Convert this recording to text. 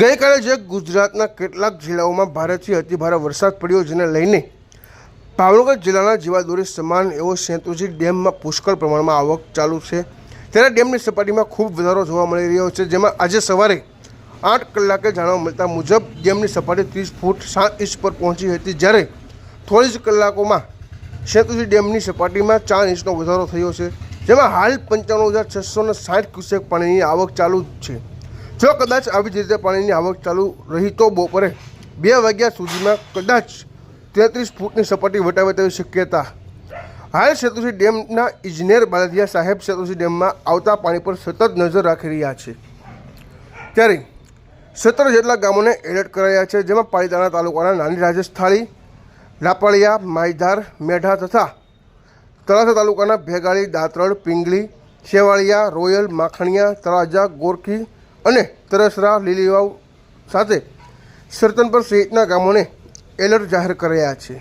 ગઈકાલે જે ગુજરાતના કેટલાક જિલ્લાઓમાં ભારેથી અતિભારે વરસાદ પડ્યો, જેને લઈને ભાવનગર જિલ્લાના જીવાદોરી સમાન એવો સેતુજી ડેમમાં પુષ્કળ પ્રમાણમાં આવક ચાલુ છે. ત્યારે ડેમની સપાટીમાં ખૂબ વધારો જોવા મળી રહ્યો છે, જેમાં આજે સવારે આઠ કલાકે જાણવા મળતા મુજબ ડેમની સપાટી ત્રીસ ફૂટ સાત ઇંચ પર પહોંચી હતી, જ્યારે થોડી જ કલાકોમાં સેતુજી ડેમની સપાટીમાં ચાર ઇંચનો વધારો થયો છે, જેમાં હાલ પંચાણું હજાર છસો ને સાઠ ક્યુસેક પાણીની આવક ચાલુ જ છે. જો કદાચ આવી જ રીતે પાણીની આવક ચાલુ રહી તો બપોરે બે વાગ્યા સુધીમાં કદાચ તેત્રીસ ફૂટની સપાટી વટાવે તેવી શક્યતા. હાલ સેતુસી ડેમના ઇજનેર બાલદિયા સાહેબ સેતુસી ડેમમાં આવતા પાણી પર સતત નજર રાખી રહ્યા છે. ત્યારે સત્તર જેટલા ગામોને એલર્ટ કરાયા છે, જેમાં પાલીતાણા તાલુકાના નાની રાજસ્થાળી લાપડિયા માયધાર મેઢા તથા તળાસા તાલુકાના ભેગાળી, દાંતરડ, પિંગલી, શેવાળિયા, રોયલ, માખણિયા, તળાજા, ગોરખી અને તરસરા લીલીવાવ સાથે સરતનપર સહિતના ગામોને એલર્ટ જાહેર કરાયા છે.